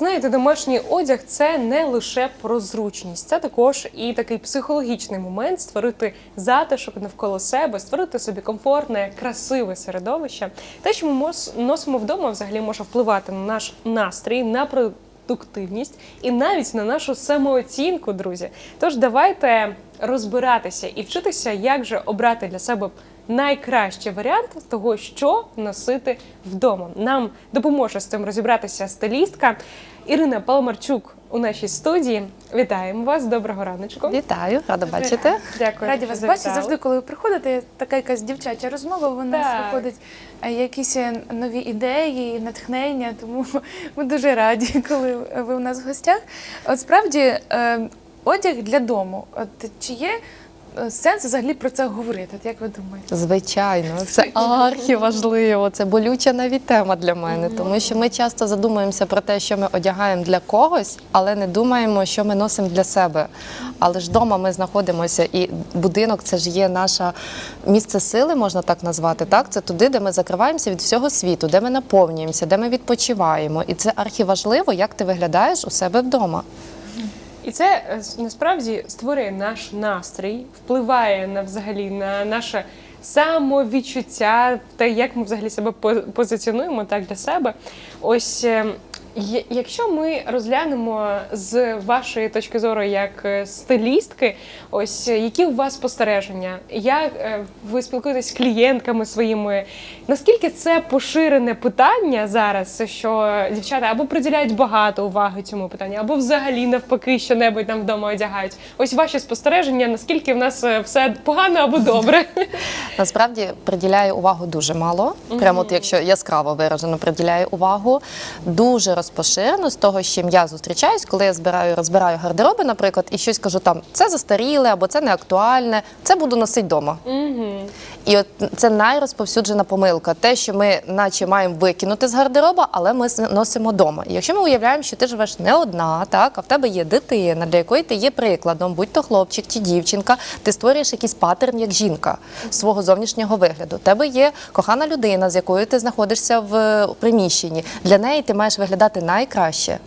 Знаєте, домашній одяг це не лише про зручність, це також і такий психологічний момент створити затишок навколо себе, створити собі комфортне, красиве середовище. Те, що ми носимо вдома, взагалі може впливати на наш настрій, на продуктивність і навіть на нашу самооцінку, друзі. Тож давайте розбиратися і вчитися, як же обрати для себе найкращий варіант того, що носити вдома. Нам допоможе з цим розібратися стилістка Ірина Паламарчук у нашій студії. Вітаємо вас! Доброго раночку. Вітаю, рада бачити. Дякую. Раді що вас завітали. бачити. Завжди, коли ви приходите, така якась дівчача розмова, у нас Так. виходить е, якісь е, нові ідеї, натхнення. Тому ми дуже раді, коли ви у нас в гостях. От справді, е, одяг для дому. От чи є е, сенс взагалі про це говорити? От як ви думаєте? Звичайно, це архіважливо, це болюча навіть тема для мене, тому що ми часто задумуємося про те, що ми одягаємо для когось, але не думаємо, що ми носимо для себе. Але ж вдома ми знаходимося, і будинок це ж є наше місце сили, можна так назвати. Так, це туди, де ми закриваємося від всього світу, де ми наповнюємося, де ми відпочиваємо. І це архіважливо, як ти виглядаєш у себе вдома. І це е, насправді створює наш настрій, впливає на взагалі на наше самовідчуття, те, як ми взагалі себе по- позиціонуємо так для себе. Ось е, є- якщо ми розглянемо з вашої точки зору як е, стилістки, ось е, які у вас спостереження, як е, ви спілкуєтесь з клієнтками своїми, наскільки це поширене питання зараз, що дівчата або приділяють багато уваги цьому питанню, або взагалі навпаки що-небудь нам вдома одягають. Ось ваші спостереження, наскільки в нас все погано або добре. Насправді приділяє увагу дуже мало. Прямо от якщо яскраво виражено, приділяє увагу. Дуже розпоширено з того, з чим я зустрічаюсь, коли я збираю, розбираю гардероби, наприклад, і щось кажу там, це застаріле або це не актуальне, це буду носити вдома. І от це найрозповсюджена помилка. Те, що ми, наче, маємо викинути з гардероба, але ми носимо вдома. І якщо ми уявляємо, що ти живеш не одна, так а в тебе є дитина, для якої ти є прикладом, будь то хлопчик чи дівчинка, ти створюєш якийсь паттерн як жінка свого зовнішнього вигляду. У тебе є кохана людина, з якою ти знаходишся в е, приміщенні. Для неї ти маєш виглядати найкраще.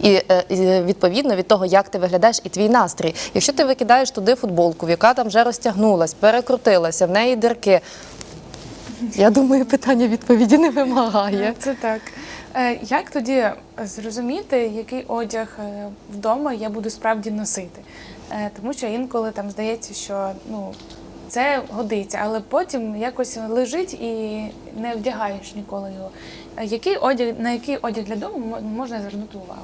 І е, відповідно від того, як ти виглядаєш, і твій настрій. Якщо ти викидаєш туди футболку, яка там вже розтягнулась, перекрутилася, в неї дирки. Я думаю, питання відповіді не вимагає. Це так. Е, Як тоді зрозуміти, який одяг е, вдома я буду справді носити? Тому що інколи там здається, що ну це годиться, але потім якось лежить і не вдягаєш ніколи його. Який одяг на який одяг для дому мо- можна звернути увагу?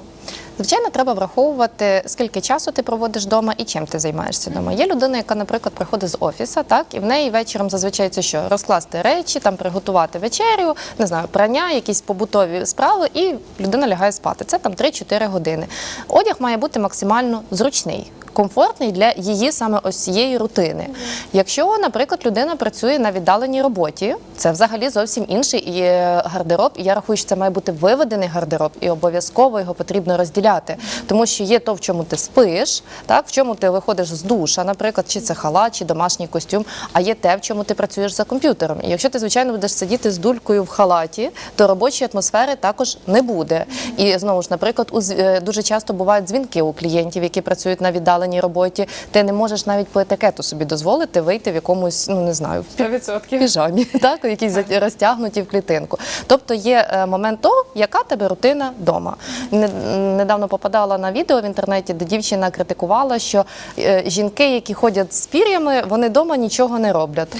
Звичайно, треба враховувати, скільки часу ти проводиш вдома і чим ти займаєшся вдома. Є людина, яка, наприклад, приходить з офіса, так і в неї вечором зазвичай це що розкласти речі, там приготувати вечерю, не знаю, прання, якісь побутові справи, і людина лягає спати. Це там 3-4 години. Одяг має бути максимально зручний. Комфортний для її саме ось цієї рутини. Якщо, наприклад, людина працює на віддаленій роботі, це взагалі зовсім інший е, гардероб. І я рахую, що це має бути виведений гардероб, і обов'язково його потрібно розділяти. Тому що є то, в чому ти спиш, так в чому ти виходиш з душа, наприклад, чи це халат, чи домашній костюм, а є те, в чому ти працюєш за комп'ютером. І якщо ти, звичайно, будеш сидіти з дулькою в халаті, то робочої атмосфери також не буде. І знову ж, наприклад, у е, дуже часто бувають дзвінки у клієнтів, які працюють на віддаленій роботі. Ти не можеш навіть по етикету собі дозволити вийти в якомусь, ну не знаю, в 100%. піжамі, так, якісь розтягнуті в клітинку. Тобто є е, момент того, яка тебе рутина вдома. Не- Недавно попадала на відео в інтернеті, де дівчина критикувала, що е, жінки, які ходять з пір'ями, вони вдома нічого не роблять.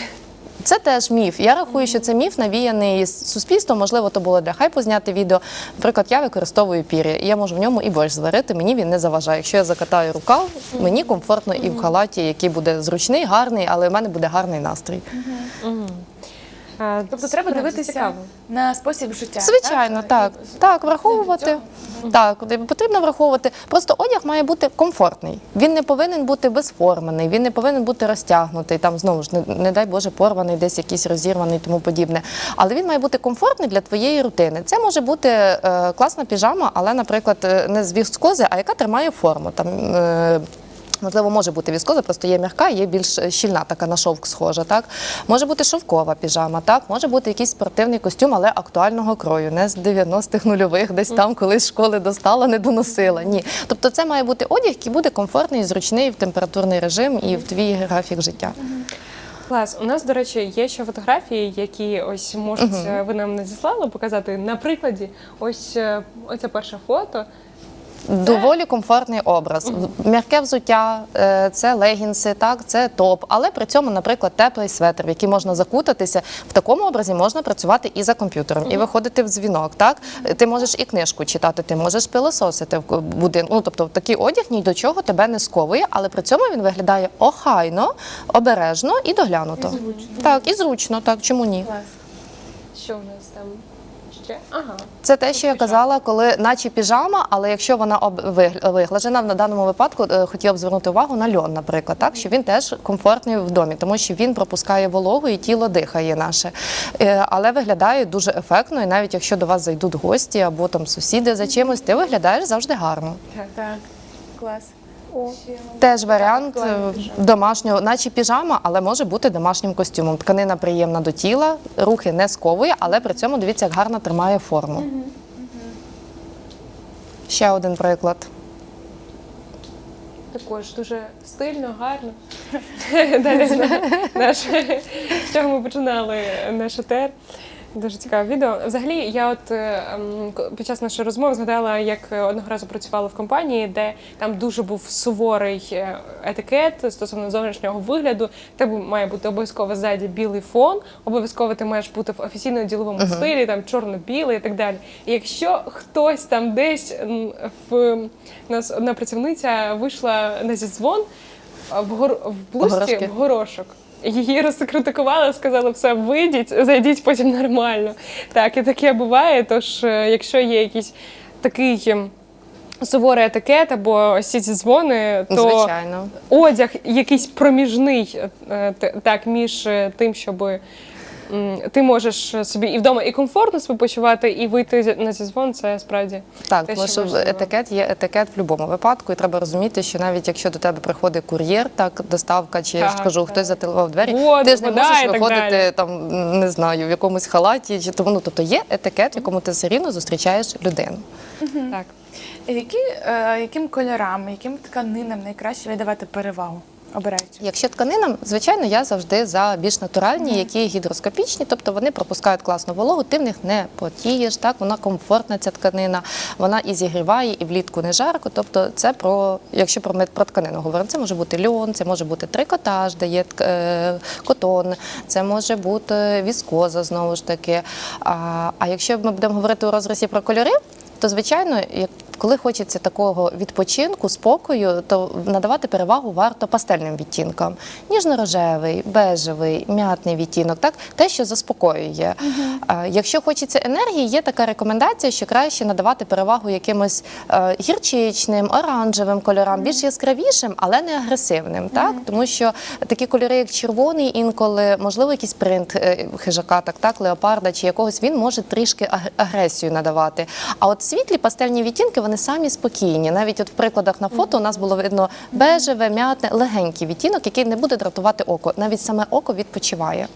Це теж міф. Я рахую, що це міф навіяний з суспільством. Можливо, то було для хайпу зняти відео. Наприклад, я використовую пір'я, і я можу в ньому і борщ зварити. Мені він не заважає. Якщо я закатаю рукав, мені комфортно і в халаті, який буде зручний, гарний, але в мене буде гарний настрій. А, Тобто треба справді дивитися цікаво. на спосіб життя. Звичайно, так. Так, враховувати. Так, потрібно враховувати. Просто одяг має бути комфортний. Він не повинен бути безформений, він не повинен бути розтягнутий, там знову ж не, не дай Боже, порваний, десь якийсь розірваний, тому подібне. Але він має бути комфортний для твоєї рутини. Це може бути е, класна піжама, але, наприклад, е, не з віскози, а яка тримає форму. Там, е, Можливо, може бути віскоза, просто є м'яка, є більш е, щільна, така на шовк схожа. Так може бути шовкова піжама, так може бути якийсь спортивний костюм, але актуального крою, не з 90-х нульових, десь там колись школи достала, не доносила. Ні, тобто це має бути одяг, який буде комфортний, зручний в температурний режим і в твій графік життя. Клас. У нас, до речі, є ще фотографії, які ось можуть е, ви нам надіслали показати на прикладі. Ось е, оце перше фото. Доволі комфортний образ. М'яке взуття, е, це легінси, так, це топ. Але при цьому, наприклад, теплий светр, в який можна закутатися. В такому образі можна працювати і за комп'ютером, і виходити в дзвінок. Так ти можеш і книжку читати, ти можеш пилососити в будинку. Ну тобто такий одяг ні до чого тебе не сковує, але при цьому він виглядає охайно, обережно і доглянуто. І зручно. Так, і зручно, так чому ні? Що в нас там ще? Ага. Це те, що я казала, коли наче піжама, але якщо вона об виглажена, на даному випадку е, хотіла б звернути увагу на льон, наприклад, так що він теж комфортний в домі, тому що він пропускає вологу і тіло дихає наше. Е, Але виглядає дуже ефектно, і навіть якщо до вас зайдуть гості або там сусіди за чимось, ти виглядаєш завжди гарно. Так, так. Клас. Теж варіант е, домашнього, наче піжама, але може бути домашнім костюмом. Тканина приємна до тіла, рухи не сковує, але при цьому дивіться, як гарно тримає форму. Ще один приклад. Також дуже стильно, гарно. Далі наш, з чого ми починали наш етер. Дуже цікаве відео. Взагалі, я от е, ем, під час нашої розмови згадала, як е, одного разу працювала в компанії, де там дуже був суворий е, етикет стосовно зовнішнього вигляду. Тебе має бути обов'язково ззаді білий фон, обов'язково ти маєш бути в офіційно діловому стилі, там чорно-білий і так далі. І якщо хтось там десь в нас одна працівниця вийшла на зідзвон а, в гор в блузці в горошок. Її розкритикували, сказали, все, вийдіть, зайдіть потім нормально. Так, і таке буває. Тож, е, якщо є якийсь такий суворий етикет або ось ці дзвони, то Звичайно. одяг якийсь проміжний е, так, між е, тим, щоб ти можеш собі і вдома і комфортно себе почувати, і вийти зі- на зізвон, це справді Так, те, тому що етикет є етикет в будь-якому випадку, і треба розуміти, що навіть якщо до тебе приходить кур'єр, так доставка, чи я ж кажу, так. хтось зателефонував двері, Воду, ти ж не вода можеш так виходити там, не знаю, в якомусь халаті, чи тому. Ну тобто є етикет, в якому ти все рівно зустрічаєш людину. так. Які, е, яким кольорам, яким тканинам найкраще віддавати перевагу? Обираючи. Якщо тканинам, звичайно, я завжди за більш натуральні, які гідроскопічні, тобто вони пропускають класну вологу, ти в них не потієш, так вона комфортна, ця тканина, вона і зігріває, і влітку не жарко. Тобто, це про, якщо про, мет- про тканину говоримо, це може бути льон, це може бути трикотаж, де є е, котон, це може бути віскоза знову ж таки. А, а якщо ми будемо говорити у розрізі про кольори, то звичайно, як коли хочеться такого відпочинку, спокою, то надавати перевагу варто пастельним відтінкам: ніжно-рожевий, бежевий, м'ятний відтінок, так те, що заспокоює. А, Якщо хочеться енергії, є така рекомендація, що краще надавати перевагу якимось е, гірчичним, оранжевим кольорам, більш яскравішим, але не агресивним. Так тому що такі кольори, як червоний, інколи можливо якийсь принт е, хижака, так так, леопарда чи якогось, він може трішки агресію надавати. А от світлі пастельні відтінки вони самі спокійні. Навіть от в прикладах на фото у нас було видно бежеве, м'ятне, легенький відтінок, який не буде дратувати око. Навіть саме око відпочиває.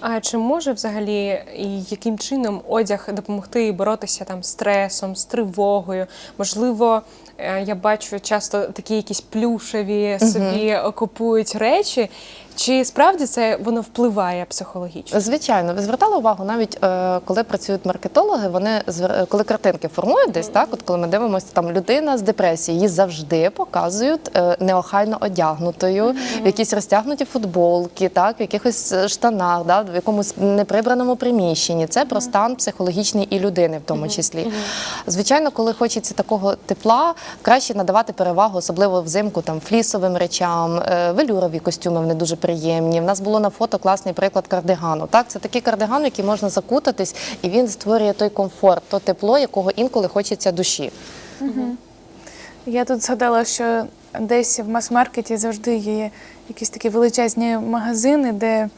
А чи може взагалі і яким чином одяг допомогти боротися там з стресом, з тривогою? Можливо, е, я бачу часто такі якісь плюшеві собі купують речі. Чи справді це воно впливає психологічно? Звичайно, ви звертали увагу, навіть е, коли працюють маркетологи, вони е, коли картинки формують десь, так от коли ми дивимося, там людина з депресією, її завжди показують е, неохайно одягнутою, в якісь розтягнуті футболки, так в якихось е, штанах, да, в якомусь неприбраному приміщенні. Це про стан психологічний і людини, в тому числі. Звичайно, коли хочеться такого тепла, краще надавати перевагу, особливо взимку, там флісовим речам, е, велюрові костюми вони дуже приємні. В нас було на фото класний приклад кардигану. Так, це такий кардиган, який можна закутатись, і він створює той комфорт, то тепло, якого інколи хочеться душі. Я тут згадала, що десь в мас-маркеті завжди є якісь такі величезні магазини, де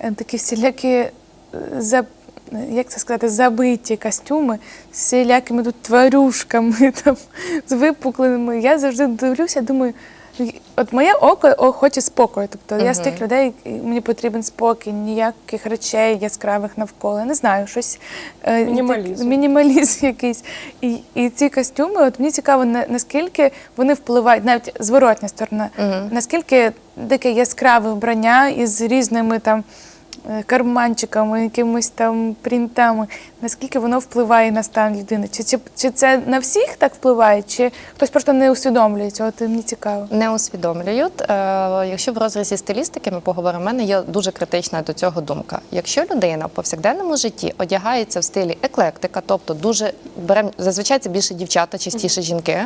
е, такі всілякі е, за як це сказати, забиті костюми з всілякими тут тварюшками, там, з випукленими. Я завжди дивлюся, думаю, от моє око хоче спокою. Тобто я з тих людей, мені потрібен спокій, ніяких речей яскравих навколо. Я не знаю, щось е, Мінімалізм. так- мінімалізм якийсь. І, і ці костюми, от мені цікаво, на- наскільки вони впливають, навіть зворотня сторона, наскільки таке яскраве вбрання із різними там. Е, Карманчиками, якимись там принтами, наскільки воно впливає на стан людини? Чи, чи, чи це на всіх так впливає, чи хтось просто не усвідомлює цього? От мені цікаво. Не усвідомлюють. Е, якщо в розрізі стилістики ми поговоримо, в мене є дуже критична до цього думка. Якщо людина в повсякденному житті одягається в стилі еклектика, тобто дуже берем, зазвичай це більше дівчата, частіше жінки.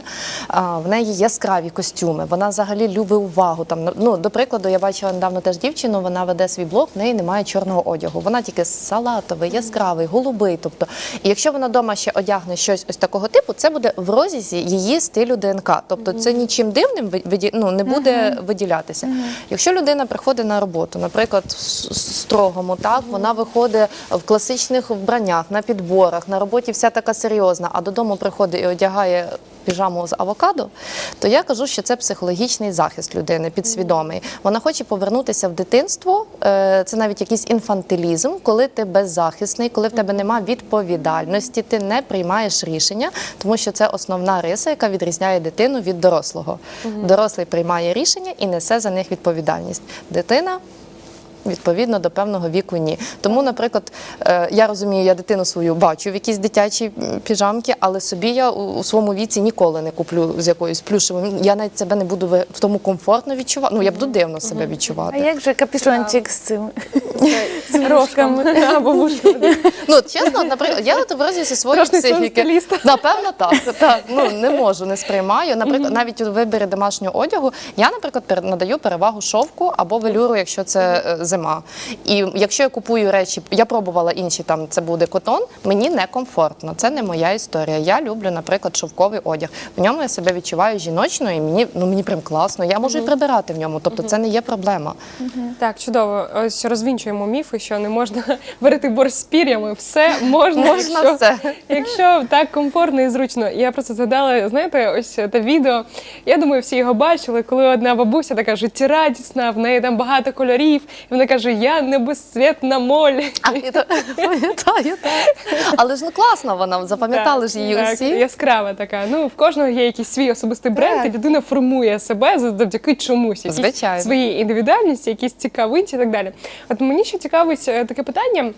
В неї яскраві костюми, вона взагалі любить увагу. Там ну до прикладу, я бачила недавно теж дівчину. Вона веде свій блог, в неї немає чорного одягу. Вона тільки салатовий, яскравий, голубий. Тобто, і якщо вона вдома ще одягне щось ось такого типу, це буде в розрізі її стилю ДНК. Тобто це нічим дивним ну, не буде виділятися. Якщо людина приходить на роботу, наприклад, в строгому, так вона виходить в класичних вбраннях, на підборах, на роботі вся така серйозна, а додому приходить і одягає. Піжаму з авокадо, то я кажу, що це психологічний захист людини, підсвідомий. Вона хоче повернутися в дитинство. е, Це навіть якийсь інфантилізм, коли ти беззахисний, коли в тебе нема відповідальності, ти не приймаєш рішення, тому що це основна риса, яка відрізняє дитину від дорослого. Дорослий приймає рішення і несе за них відповідальність. Дитина. Відповідно до певного віку ні. Тому, наприклад, е, я розумію, я дитину свою бачу в якійсь дитячій м, піжамці, але собі я у своєму віці ніколи не куплю з якоюсь плюшевим. Я навіть себе не буду в тому комфортно відчувати. Ну я буду дивно себе відчувати. А як же капюшончик з цим? Рожками або вушками. Ну чесно, наприклад, я от в розрізі своєї психіки. Напевно, так. так. Ну не можу, не сприймаю. Наприклад, навіть у виборі домашнього одягу я, наприклад, надаю перевагу шовку або велюру, якщо це е, зима. І якщо я купую речі, я пробувала інші, там це буде котон, мені некомфортно. Це не моя історія. Я люблю, наприклад, шовковий одяг. В ньому я себе відчуваю жіночно, і мені ну мені прям класно. Я можу і прибирати в ньому, тобто це не є проблема. Так, чудово. Ось розвінчуємо міфи, що не можна варити борщ з пір'ями. Все можна, Можна якщо, все. якщо так комфортно і зручно. Я просто згадала, знаєте, ось те відео. Я думаю, всі його бачили, коли одна бабуся така життєрадісна, в неї там багато кольорів, і вона каже: Я не безцвітна моль. Пам'ятаю, так. Але ж ну класно вона, запам'ятали ж її усі. Яскрава така. Ну, в кожного є якийсь свій особистий бренд, і людина формує себе завдяки чомусь, Звичайно. своїй індивідуальності, якісь цікавинці і так далі. От мені ще цікавить е, таке питання.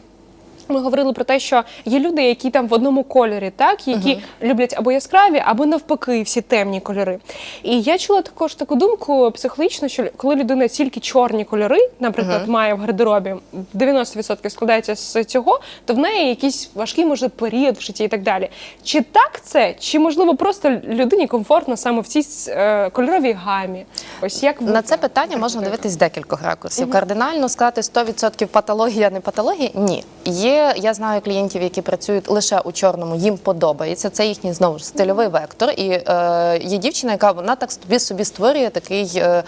Ми говорили про те, що є люди, які там в одному кольорі, так які люблять або яскраві, або навпаки всі темні кольори. І я чула також таку думку психологічно, що коли людина тільки чорні кольори, наприклад, має в гардеробі 90% складається з цього, то в неї якийсь важкий може період в житті і так далі. Чи так це, чи можливо просто людині комфортно саме в цій е, кольоровій гамі? Ось як На це питання можна дивитись з декількох ракурсів. Кардинально сказати 100% патологія, не патологія. Ні. Є, я знаю клієнтів, які працюють лише у чорному, їм подобається. Це їхній знову ж стильовий вектор. І е, є дівчина, яка вона так собі собі створює такий. Е, е,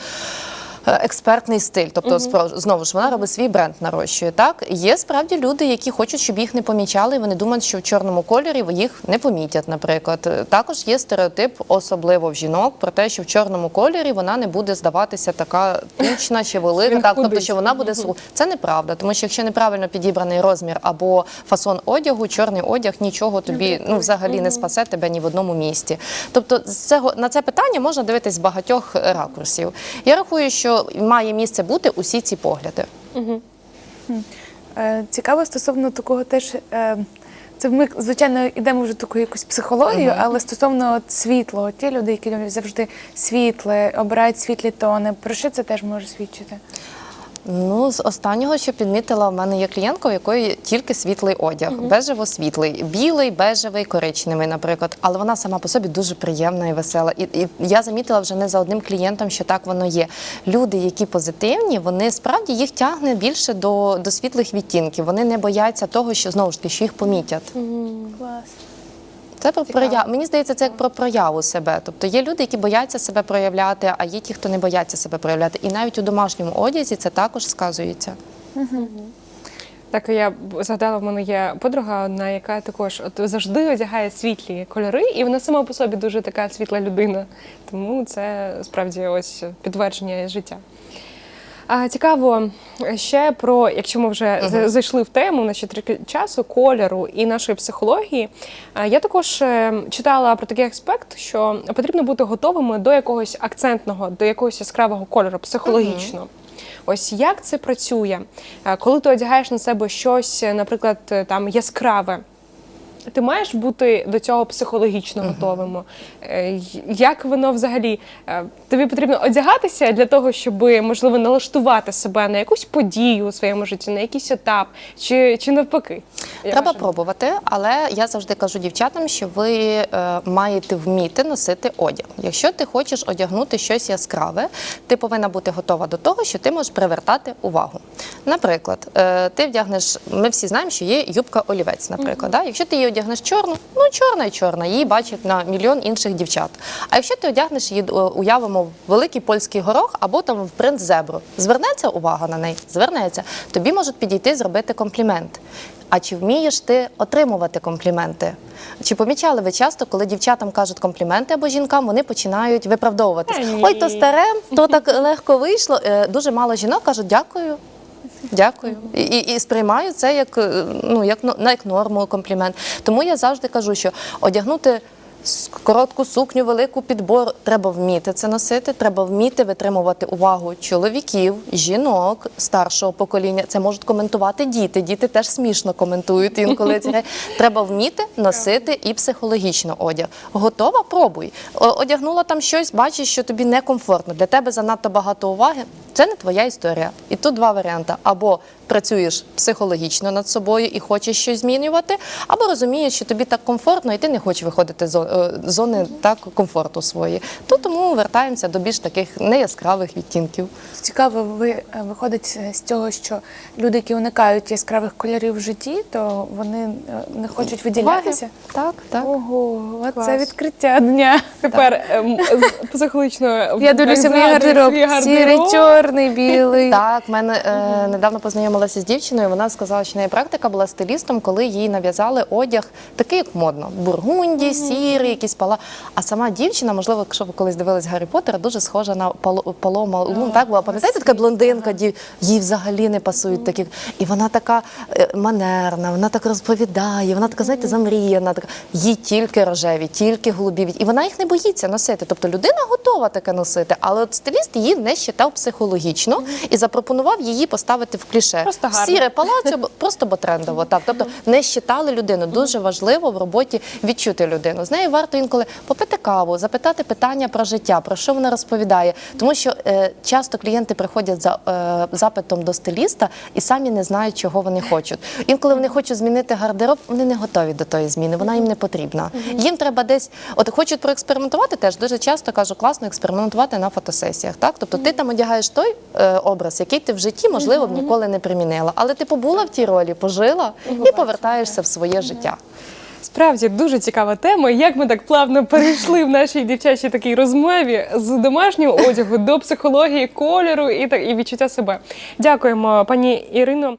Експертний стиль, тобто спро- знову ж вона робить свій бренд, нарощує. Так є справді люди, які хочуть, щоб їх не помічали, і вони думають, що в чорному кольорі їх не помітять. Наприклад, Е, також є стереотип, особливо в жінок, про те, що в чорному кольорі вона не буде здаватися така тучна чи велика. Так, тобто, що вона буде су. Це неправда, тому що якщо неправильно підібраний розмір або фасон одягу, чорний одяг нічого тобі ну взагалі не спасе тебе ні в одному місці. Тобто, з цього на це питання можна дивитись з багатьох ракурсів. Я рахую, що має місце бути усі ці погляди. Е, Цікаво стосовно такого теж. е, Це ми, звичайно, йдемо вже таку якусь психологію, але стосовно от світлого, ті люди, які люблять завжди світле, обирають світлі тони. Про що це теж може свідчити? Ну, з останнього, що підмітила, в мене є клієнтка, у якої тільки світлий одяг, бежево-світлий, білий, бежевий, коричневий, наприклад. Але вона сама по собі дуже приємна і весела. І, і я замітила вже не за одним клієнтом, що так воно є. Люди, які позитивні, вони справді їх тягне більше до, до світлих відтінків. Вони не бояться того, що знову ж таки, що їх помітять. Клас. Це про Цікаво. прояв. Мені здається, це як про прояву себе. Тобто є люди, які бояться себе проявляти, а є ті, хто не бояться себе проявляти. І навіть у домашньому одязі це також сказується. Так, я згадала, в мене є подруга, одна, яка також от завжди одягає світлі кольори, і вона сама по собі дуже така світла людина. Тому це справді ось підтвердження життя. А, цікаво ще про, якщо ми вже за- зайшли в тему, на ще трохи часу, кольору і нашої психології. А, я також е, читала про такий аспект, що потрібно бути готовими до якогось акцентного, до якогось яскравого кольору психологічно. Ось як це працює, коли ти одягаєш на себе щось, наприклад, там яскраве. Ти маєш бути до цього психологічно готовим. Е, й- Як воно взагалі? е, Тобі потрібно одягатися для того, щоб можливо налаштувати себе на якусь подію у своєму житті, на якийсь етап, чи, чи навпаки? Треба пробувати, але я завжди кажу дівчатам, що ви е, маєте вміти носити одяг. Якщо ти хочеш одягнути щось яскраве, ти повинна бути готова до того, що ти можеш привертати увагу. Наприклад, е, ти вдягнеш, ми всі знаємо, що є юбка олівець, наприклад. Да? Якщо ти її одягнеш чорну, ну чорна і чорна, її бачать на мільйон інших дівчат. А якщо ти одягнеш її, е, уявимо, в великий польський горох або там в принц зебру, звернеться увага на неї, звернеться. Тобі можуть підійти зробити комплімент. А чи вмієш ти отримувати компліменти? Чи помічали ви часто, коли дівчатам кажуть компліменти або жінкам, вони починають виправдовуватись? Ой, то старе, то так легко вийшло. Е, Дуже мало жінок кажуть дякую. Дякую. І, і, і сприймаю це як, е, ну, як, як норму комплімент. Тому я завжди кажу, що одягнути коротку сукню, велику підбор, треба вміти це носити, треба вміти витримувати увагу чоловіків, жінок старшого покоління. Це можуть коментувати діти. Діти теж смішно коментують інколи. Треба вміти носити і психологічно одяг. Готова? Пробуй. Одягнула там щось, бачиш, що тобі некомфортно. Для тебе занадто багато уваги. Це не твоя історія. І тут два варіанти: або працюєш психологічно над собою і хочеш щось змінювати, або розумієш, що тобі так комфортно, і ти не хочеш виходити з е, зони так комфорту своєї. То тому вертаємося до більш таких неяскравих відтінків. Цікаво, ви е, виходить е, з цього, що люди, які уникають яскравих кольорів в житті, то вони не хочуть виділятися. Так, так. Ого, Клас. це відкриття дня. Тепер ем, з- психологічно Я дивлюся мій гардероб. Сірий, гардероб. Чорний, білий. Так, в мене е, недавно познайомилася з дівчиною. Вона сказала, що неї практика була стилістом, коли їй нав'язали одяг такий, як модно: бургунді, сірий, якісь пала. А сама дівчина, можливо, якщо ви колись дивились Гаррі Поттера, дуже схожа на Пало- Палома Лун. Так була. Пам'ятаєте, така блондинка, дів- їй взагалі не пасують такі. І вона така е, манерна, вона так розповідає, вона така, знаєте, замріяна. Така. Їй тільки рожеві, тільки голубі. І вона їх не боїться носити. Тобто людина готова таке носити, але от стиліст її не считав психологічно і запропонував її поставити в кліше. Просто гарно. Сіре палацьо, бо- просто бо трендово. Так, тобто не считали людину. Дуже важливо в роботі відчути людину. З нею варто інколи попити каву, запитати питання про життя, про що вона розповідає. Тому що е, часто клієнти приходять за е, запитом до стиліста і самі не знають, чого вони хочуть. Інколи вони хочуть змінити гардероб, вони не готові до тої зміни, вона їм не потрібна. Їм треба десь, от хочуть проекспериментувати теж. Дуже часто кажу, класно експериментувати на фотосесіях. Так, тобто ти там одягаєш той е, образ, який ти в житті можливо б ніколи не примінила, але ти побула в тій ролі, пожила і повертаєшся в своє життя. Справді дуже цікава тема. Як ми так плавно перейшли в нашій дівчачій такій розмові з домашнього одягу до психології, кольору і так і відчуття себе. Дякуємо, пані Ірино.